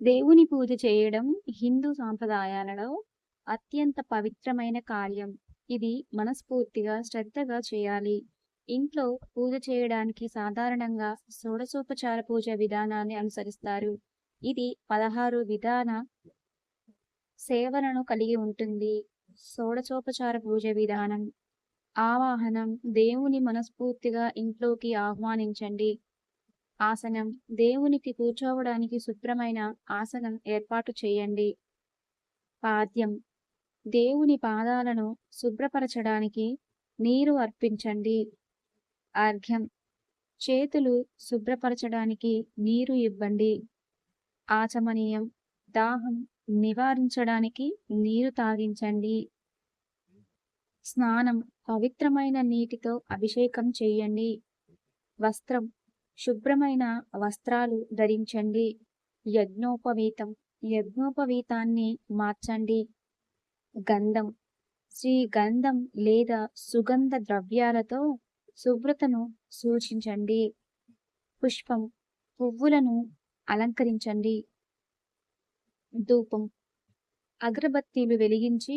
దేవుని పూజ చేయడం హిందూ సాంప్రదాయాలలో అత్యంత పవిత్రమైన కార్యం. ఇది మనస్ఫూర్తిగా, శ్రద్ధగా చేయాలి. ఇంట్లో పూజ చేయడానికి సాధారణంగా షోడశోపచార పూజ విధానాన్ని అనుసరిస్తారు. ఇది పదహారు విధాన సేవలను కలిగి ఉంటుంది. షోడశోపచార పూజ విధానం ఆవాహనం దేవుని మనస్ఫూర్తిగా ఇంట్లోకి ఆహ్వానించండి. ఆసనం దేవునికి కూర్చోవడానికి శుభ్రమైన ఆసనం ఏర్పాటు చేయండి. పాద్యం దేవుని పాదాలను శుభ్రపరచడానికి నీరు అర్పించండి. అర్ఘ్యం చేతులు శుభ్రపరచడానికి నీరు ఇవ్వండి. ఆచమనీయం దాహం నివారించడానికి నీరు తాగించండి. స్నానం పవిత్రమైన నీటితో అభిషేకం చేయండి. వస్త్రం శుభ్రమైన వస్త్రాలు ధరించండి. యజ్ఞోపవీతం యజ్ఞోపవీతాన్ని మార్చండి. గంధం శ్రీ గంధం లేదా సుగంధ ద్రవ్యాలతో శుభ్రతను సూచించండి. పుష్పం పువ్వులను అలంకరించండి. ధూపం అగరబత్తీలు వెలిగించి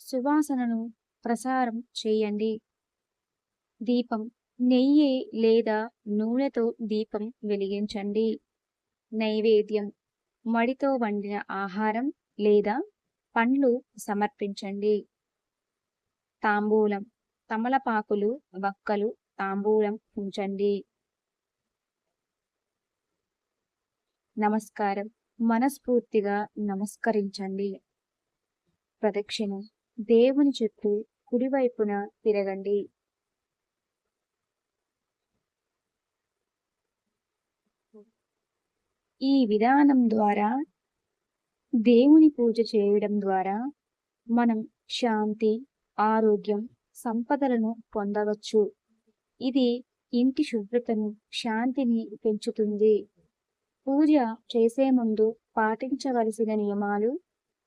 సువాసనను ప్రసారం చేయండి. దీపం నెయ్యి లేదా నూనెతో దీపం వెలిగించండి. నైవేద్యం మడితో వండిన ఆహారం లేదా పండ్లు సమర్పించండి. తాంబూలం తమలపాకులు, వక్కలు తాంబూలం ఉంచండి. నమస్కారం మనస్ఫూర్తిగా నమస్కరించండి. ప్రదక్షిణ దేవుని చుట్టూ కుడివైపున తిరగండి. ఈ విధానం ద్వారా దేవుని పూజ చేయడం ద్వారా మనం శాంతి, ఆరోగ్యం, సంపదలను పొందవచ్చు. ఇది ఇంటి శుభ్రతను, శాంతిని పెంచుతుంది. పూజ చేసే ముందు పాటించవలసిన నియమాలు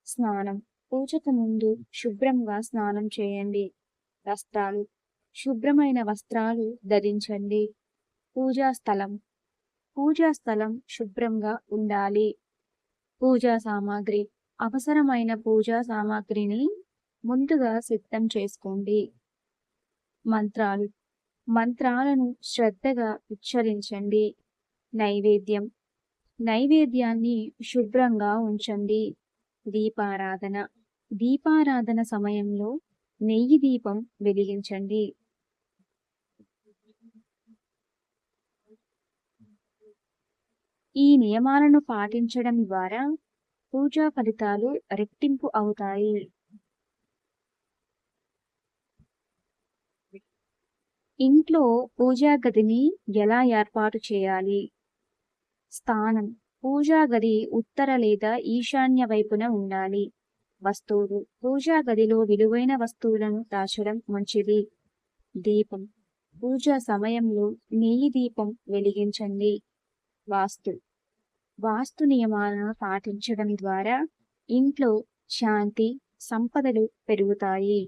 స్నానం పూజకు ముందు శుభ్రంగా స్నానం చేయండి. వస్త్రాలు శుభ్రమైన వస్త్రాలు ధరించండి. పూజా స్థలం పూజా స్థలం శుభ్రంగా ఉండాలి. పూజా సామాగ్రి అవసరమైన పూజా సామాగ్రిని ముందుగా సిద్ధం చేసుకోండి. మంత్రాలు మంత్రాలను శ్రద్ధగా ఉచ్చరించండి. నైవేద్యం నైవేద్యాన్ని శుభ్రంగా ఉంచండి. దీపారాధన దీపారాధన సమయంలో నెయ్యి దీపం వెలిగించండి. ఈ నియమాలను పాటించడం ద్వారా పూజా ఫలితాలు రెట్టింపు అవుతాయి. ఇంట్లో పూజా గదిని ఎలా ఏర్పాటు చేయాలి? స్థానం పూజా గది ఉత్తర లేదా ఈశాన్య వైపున ఉండాలి. వస్తువులు పూజా గదిలో విలువైన వస్తువులను దాచడం మంచిది. దీపం పూజా సమయంలో నెయ్యి దీపం వెలిగించండి. వాస్తు వాస్తు నియమాలను పాటించడం ద్వారా ఇంట్లో శాంతి, సంపదలు పెరుగుతాయి.